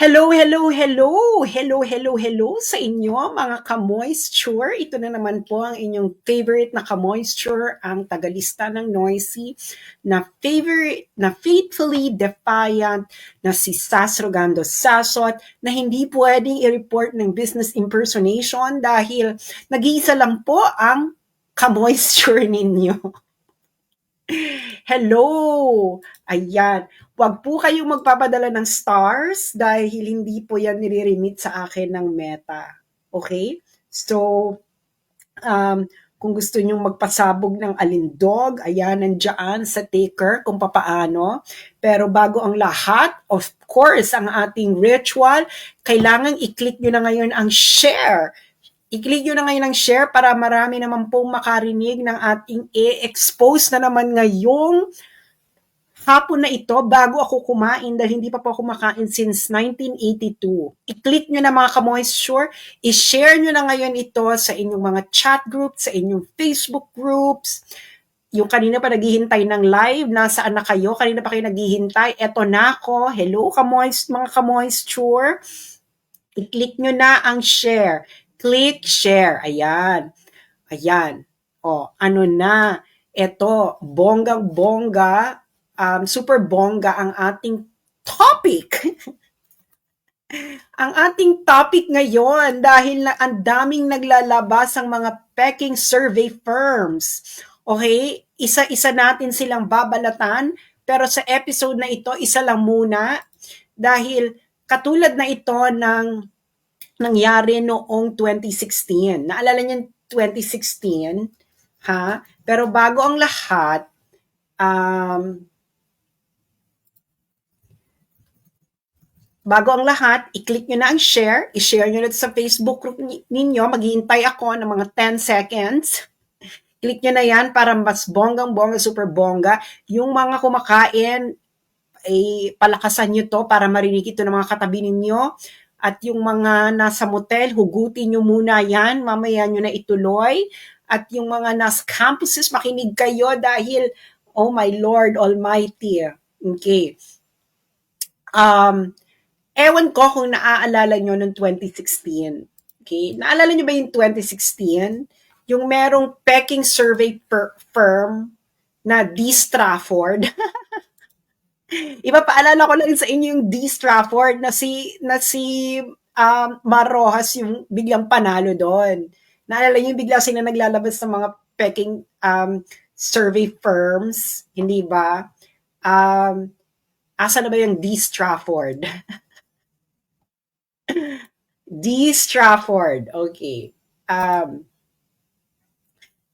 Hello, hello, hello! Hello, hello, hello sa inyo mga ka-moisture. Ito na naman po ang inyong favorite na ka-moisture, ang tagalista ng Noisy, na favorite, na faithfully defiant na si Sas Rogando Sasot, na hindi pwedeng i-report ng business impersonation dahil nag-iisa lang po ang ka-moisture ninyo. Hello! Ayan. Huwag po kayong magpapadala ng stars dahil hindi po yan nire-remit sa akin ng meta. Okay? So, um, kung gusto nyong magpasabog ng alindog, ayan, nandiyan sa taker kung papaano. Pero bago ang lahat, of course, ang ating ritual, kailangan i-click nyo na ngayon ang share I-click nyo na ngayon ang share para marami naman pong makarinig ng ating e-expose na naman ngayong hapon na ito bago ako kumain dahil hindi pa po kumakain since 1982. I-click nyo na mga ka-moisture, i-share nyo na ngayon ito sa inyong mga chat groups, sa inyong Facebook groups, yung kanina pa naghihintay ng live, nasaan na kayo? Kanina pa kayo naghihintay. Eto na ako. Hello, kamoist, mga kamoisture. I-click nyo na ang share. Click share. Ayan. Ayan. O, ano na. Ito, bonggang-bongga, um, super bongga ang ating topic. ang ating topic ngayon dahil na ang daming naglalabas ang mga pecking survey firms. Okay? Isa-isa natin silang babalatan pero sa episode na ito, isa lang muna dahil katulad na ito ng nangyari noong 2016. Naalala niyo 2016, ha? Pero bago ang lahat, um, bago ang lahat, i-click nyo na ang share, i-share nyo na sa Facebook group ninyo, maghihintay ako ng mga 10 seconds. Click nyo na yan para mas bonggang-bongga, super bongga. Yung mga kumakain, ay palakasan nyo to para marinig ito ng mga katabi ninyo at yung mga nasa motel, hugutin nyo muna yan, mamaya nyo na ituloy. At yung mga nasa campuses, makinig kayo dahil, oh my Lord Almighty. Okay. Um, ewan ko kung naaalala nyo noong 2016. Okay. Naalala nyo ba yung 2016? Yung merong pecking survey per firm na D. Strafford. Ipapaalala ko lang sa inyo yung D. Strafford na si, na si um, Mar Rojas yung biglang panalo doon. Naalala niyo bigla sila naglalabas ng mga peking um, survey firms, hindi ba? Um, asa na ba yung D. Strafford? D. Strafford, okay. Um,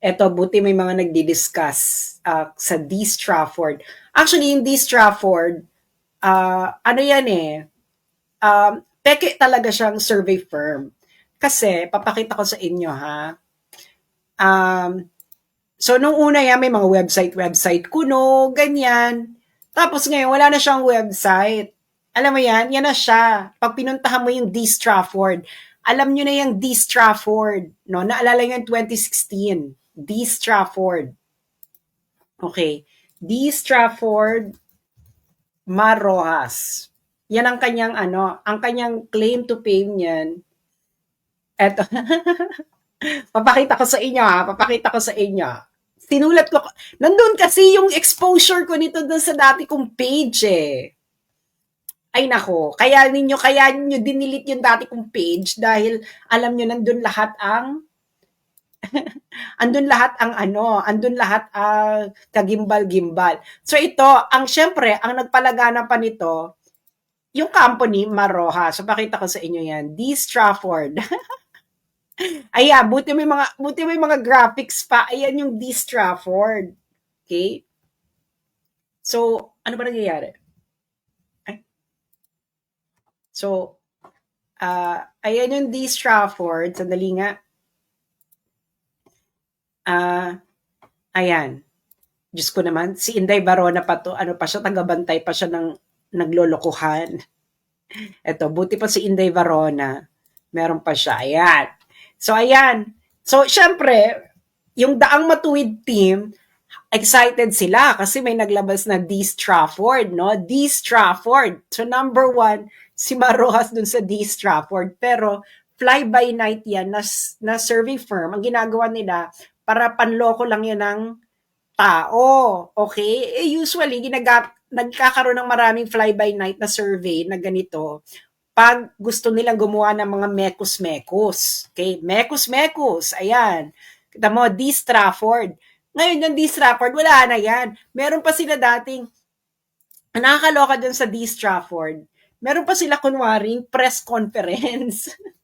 eto, buti may mga nagdi-discuss uh, sa D. Strafford. Actually, yung D. Strafford, uh, ano yan eh, um, peke talaga siyang survey firm. Kasi, papakita ko sa inyo ha, um, so nung una yan, may mga website-website kuno, ganyan. Tapos ngayon, wala na siyang website. Alam mo yan, yan na siya. Pag pinuntahan mo yung D. Strafford, alam nyo na yung D. Strafford. No? Naalala nyo yung 2016. D. Strafford. Okay. D. Strafford Marrojas. Yan ang kanyang ano, ang kanyang claim to fame niyan. Eto. papakita ko sa inyo ha, papakita ko sa inyo. Sinulat ko, nandun kasi yung exposure ko nito dun sa dati kong page eh. Ay nako, kaya ninyo, kaya ninyo dinilit yung dati kong page dahil alam nyo nandun lahat ang andun lahat ang ano, andun lahat ang kagimbal-gimbal. So ito, ang syempre, ang nagpalagana pa nito, yung company, Maroha. So pakita ko sa inyo yan. D. Strafford. Ayan, buti may mga buti may mga graphics pa. Ayan yung D. Strafford. Okay? So, ano ba nangyayari? Ay. So, uh, ayan yung D. Strafford. Sandali nga. Ah, ayan. Diyos ko naman, si Inday Barona pa to, ano pa siya, tagabantay pa siya ng naglolokohan. Eto, buti pa si Inday Barona. Meron pa siya. Ayan. So, ayan. So, syempre, yung Daang Matuwid team, excited sila kasi may naglabas na D. Strafford, no? D. Strafford. So, number one, si Marojas dun sa D. Stratford. Pero fly-by-night yan na, na survey firm. Ang ginagawa nila, para panloko lang yan ng tao. Okay? Eh, usually, ginagap, nagkakaroon ng maraming fly-by-night na survey na ganito pag gusto nilang gumawa ng mga mekos-mekos. Okay? Mekos-mekos. Ayan. Kita mo, D. Stratford. Ngayon, yung D. Stratford, wala na yan. Meron pa sila dating, nakakaloka dyan sa D. Stratford, meron pa sila kunwaring press conference.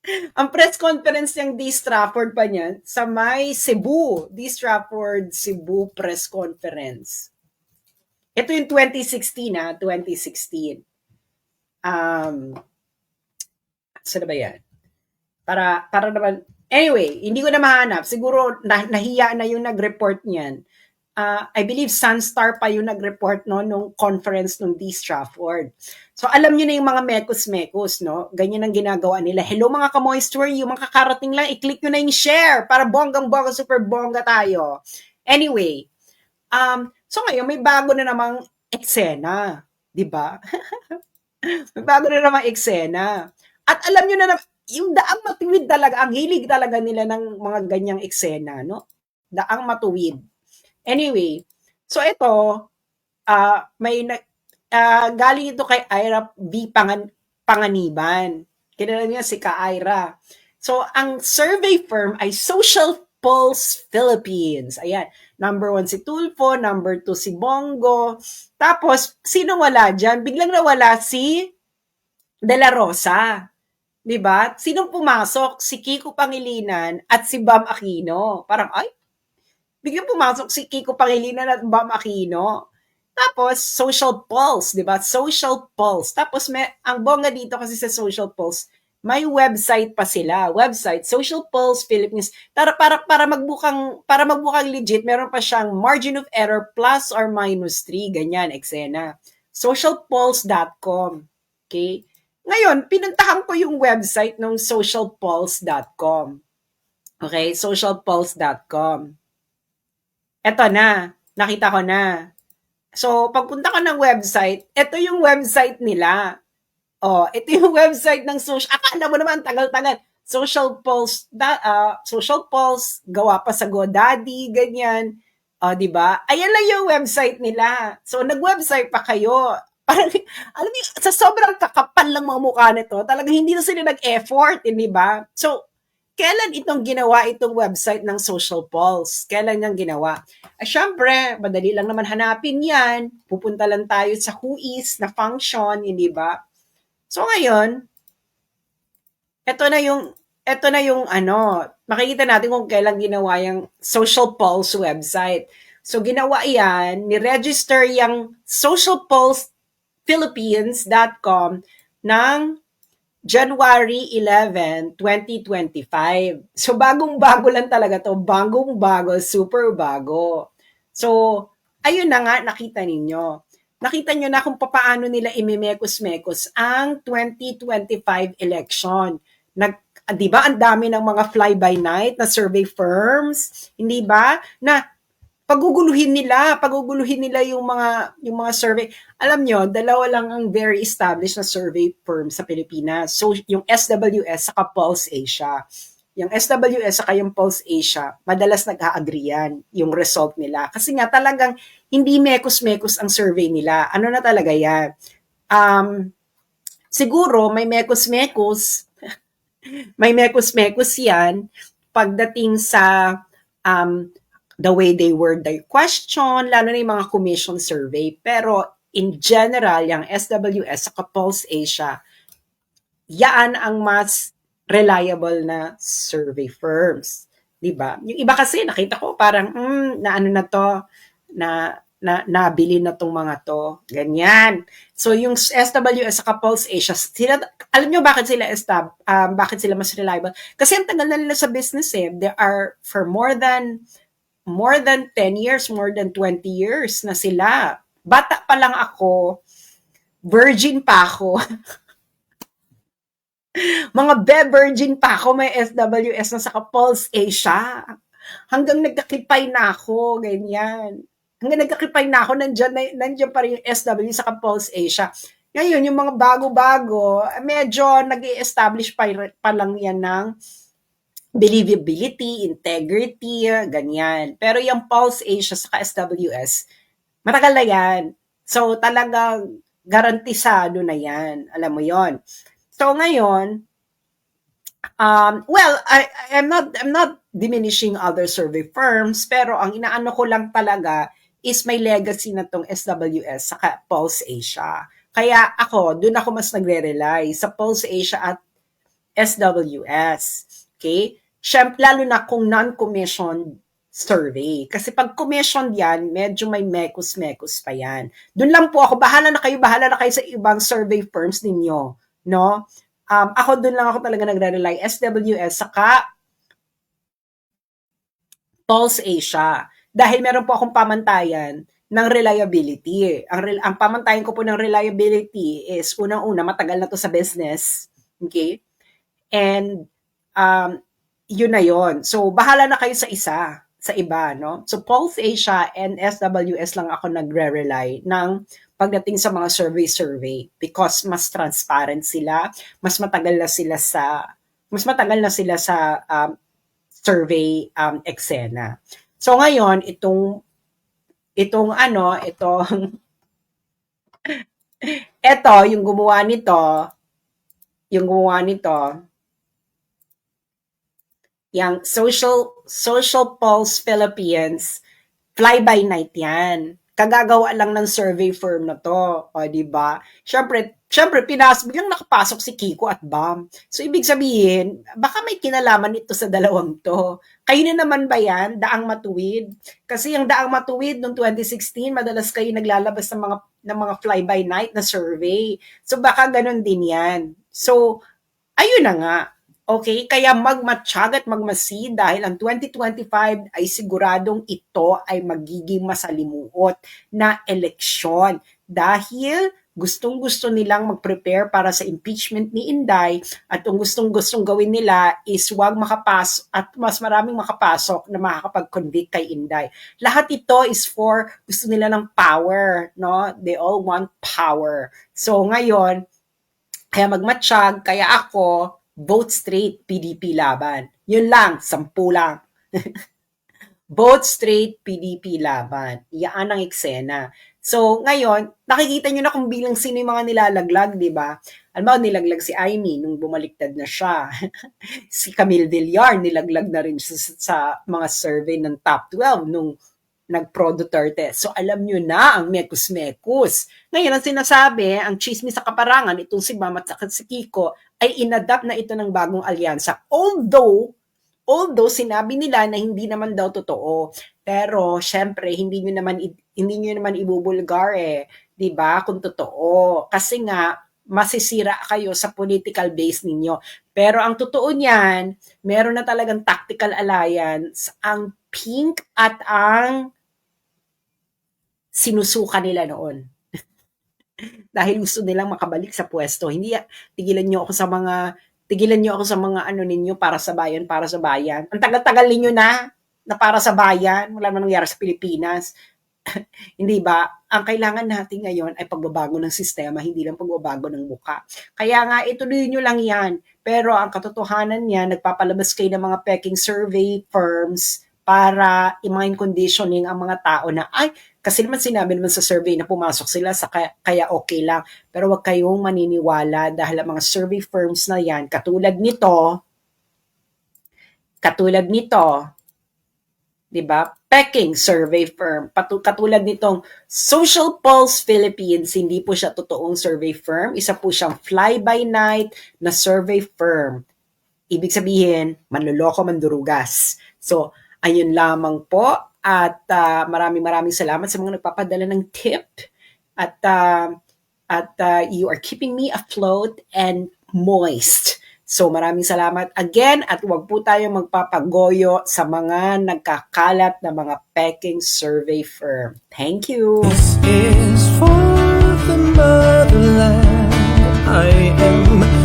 Ang press conference ng D. Stratford pa niyan sa may Cebu, D. Stratford Cebu press conference. Ito yung 2016 ha, 2016. Um, saan ba yan? Para, para naman, anyway, hindi ko na mahanap. Siguro nah, nahiya na yung nag-report niyan uh, I believe Sunstar pa yung nag-report no nung conference nung D. Stratford. So alam niyo na yung mga mekos-mekos, no? Ganyan ang ginagawa nila. Hello mga ka-moisture, yung mga kakarating lang, i-click nyo na yung share para bonggang-bongga, super bongga tayo. Anyway, um, so ngayon may bago na namang eksena, di ba? may bago na namang eksena. At alam niyo na, na yung daang matuwid talaga, ang hilig talaga nila ng mga ganyang eksena, no? Daang matuwid. Anyway, so ito, uh, may na, uh, galing ito kay Ira B. Pangan, Panganiban. Kilala niya si Ka Ira. So, ang survey firm ay Social Pulse Philippines. Ayan. Number one si Tulfo, number two si Bongo. Tapos, sino wala dyan? Biglang nawala si De La Rosa. 'Di ba? Sinong pumasok? Si Kiko Pangilinan at si Bam Aquino. Parang ay, biglang pumasok si Kiko Pangilinan at Bam Aquino. Tapos, Social Pulse, di ba? Social Pulse. Tapos, may, ang bongga dito kasi sa Social Pulse, may website pa sila. Website, Social Pulse Philippines. Para, para, para magbukang, para magbukang legit, meron pa siyang margin of error plus or minus 3. Ganyan, eksena. Socialpulse.com. Okay? Ngayon, pinuntahan ko yung website ng socialpulse.com. Okay? Socialpulse.com. Eto na, nakita ko na. So, pagpunta ko ng website, ito yung website nila. Oh, ito yung website ng social, akala mo naman, tagal-tagal. Social Pulse, da, uh, Social Pulse, gawa pa sa GoDaddy, ganyan. Oh, di ba? Ayan lang yung website nila. So, nag-website pa kayo. Parang, alam niyo, sa sobrang kakapal lang mga mukha nito, talagang hindi na sila nag-effort, di ba? So, kailan itong ginawa itong website ng Social Pulse? Kailan niyang ginawa? Ay, syempre, madali lang naman hanapin yan. Pupunta lang tayo sa whois na function, hindi ba? So ngayon, ito na yung ito na yung ano, makikita natin kung kailan ginawa yung Social Pulse website. So ginawa yan, ni-register yung socialpulsephilippines.com ng January 11, 2025. So bagong-bago lang talaga to, bagong-bago, super bago. So ayun na nga nakita ninyo. Nakita nyo na kung paano nila imimekos-mekos ang 2025 election. Nag, 'di ba, ang dami ng mga fly-by-night na survey firms, hindi ba? Na paguguluhin nila, paguguluhin nila yung mga yung mga survey. Alam nyo, dalawa lang ang very established na survey firm sa Pilipinas. So yung SWS sa Pulse Asia. Yung SWS sa yung Pulse Asia, madalas nag-a-agree yan yung result nila. Kasi nga talagang hindi mekos-mekos ang survey nila. Ano na talaga yan? Um, siguro may mekos-mekos, may mekos-mekos yan pagdating sa um, the way they word their question, lalo na yung mga commission survey. Pero in general, yung SWS sa Pulse Asia, yan ang mas reliable na survey firms. 'Di ba? Yung iba kasi nakita ko parang mm, na ano na to na na nabili na tong mga to. Ganyan. So yung SWS sa Pulse Asia, sila, alam nyo bakit sila estab, um, bakit sila mas reliable? Kasi ang tagal na nila sa business eh. They are for more than more than 10 years, more than 20 years na sila. Bata pa lang ako, virgin pa ako. Mga be-virgin pa ako, may SWS na sa Pulse Asia. Hanggang nagkakipay na ako, ganyan. Hanggang nagkakipay na ako, nandiyan, nandiyan pa rin yung SW sa Pulse Asia. Ngayon, yung mga bago-bago, medyo nag establish pa, pa lang yan ng believability, integrity, ganyan. Pero yung Pulse Asia sa SWS, matagal na yan. So, talagang garantisado na yan. Alam mo yon So, ngayon, um, well, I, I'm not, I'm not diminishing other survey firms, pero ang inaano ko lang talaga is may legacy na tong SWS sa Pulse Asia. Kaya ako, doon ako mas nagre-rely sa Pulse Asia at SWS. Okay? Siyempre, lalo na kung non-commissioned survey. Kasi pag commissioned yan, medyo may mekus-mekus pa yan. Doon lang po ako, bahala na kayo, bahala na kayo sa ibang survey firms ninyo. No? Um, ako doon lang ako talaga nagre-rely. SWS, saka Pulse Asia. Dahil meron po akong pamantayan ng reliability. Ang, ang pamantayan ko po ng reliability is unang-una, matagal na to sa business. Okay? And um, yun na yon. So, bahala na kayo sa isa, sa iba, no? So, Pulse Asia and SWS lang ako nagre-rely ng pagdating sa mga survey-survey because mas transparent sila, mas matagal na sila sa mas matagal na sila sa um, survey um, eksena. So ngayon, itong itong ano, itong ito, yung gumawa nito, yung gumawa nito, yung Social Social Pulse Philippines, fly by night yan kagagawa lang ng survey firm na to, o di ba? Syempre, syempre pinas biglang nakapasok si Kiko at Bam. So ibig sabihin, baka may kinalaman ito sa dalawang to. Kayo na naman ba yan, daang matuwid? Kasi yung daang matuwid noong 2016, madalas kayo naglalabas ng mga ng mga fly by night na survey. So baka ganun din yan. So ayun na nga, Okay? Kaya magmatsyag at magmasid dahil ang 2025 ay siguradong ito ay magiging masalimuot na eleksyon. Dahil gustong-gusto nilang mag-prepare para sa impeachment ni Inday at ang gustong-gustong gawin nila is wag makapasok at mas maraming makapasok na makakapag-convict kay Inday. Lahat ito is for gusto nila ng power, no? They all want power. So ngayon, kaya magmatsyag, kaya ako, vote straight, PDP laban. Yun lang, sampu lang. vote straight, PDP laban. Iyaan ang eksena. So, ngayon, nakikita nyo na kung bilang sino yung mga nilalaglag, di ba? Alam mo, nilaglag si Amy nung bumaliktad na siya. si Camille Villar, nilaglag na rin sa, sa mga survey ng top 12 nung nag-pro Duterte. So alam nyo na ang mekus-mekus. Ngayon, ang sinasabi, ang chismis sa kaparangan, itong si Mama at si Kiko, ay inadapt na ito ng bagong alyansa. Although, although sinabi nila na hindi naman daw totoo. Pero syempre hindi niyo naman hindi niyo naman ibubulgar eh, 'di ba? Kung totoo. Kasi nga masisira kayo sa political base ninyo. Pero ang totoo niyan, meron na talagang tactical alliance ang Pink at ang sinusuka nila noon. Dahil gusto nilang makabalik sa pwesto. Hindi, tigilan niyo ako sa mga, tigilan niyo ako sa mga ano ninyo para sa bayan, para sa bayan. Ang tagal-tagal ninyo na, na para sa bayan, wala man nangyari sa Pilipinas. hindi ba? Ang kailangan natin ngayon ay pagbabago ng sistema, hindi lang pagbabago ng muka. Kaya nga, ituloy nyo lang yan. Pero ang katotohanan niya, nagpapalabas kayo ng mga peking survey firms para i-mind conditioning ang mga tao na, ay, kasi naman sinabi naman sa survey na pumasok sila sa kaya, kaya okay lang. Pero wag kayong maniniwala dahil ang mga survey firms na yan, katulad nito, katulad nito, 'di ba? Peking survey firm. Patu- katulad nitong Social Pulse Philippines, hindi po siya totoong survey firm. Isa po siyang fly-by-night na survey firm. Ibig sabihin, manloloko, mandurugas. So, ayun lamang po at uh, maraming maraming salamat sa mga nagpapadala ng tip. At uh, at uh, you are keeping me afloat and moist. So maraming salamat again at huwag po tayong magpapagoyo sa mga nagkakalat na mga peking survey firm. Thank you. This is for the motherland. I am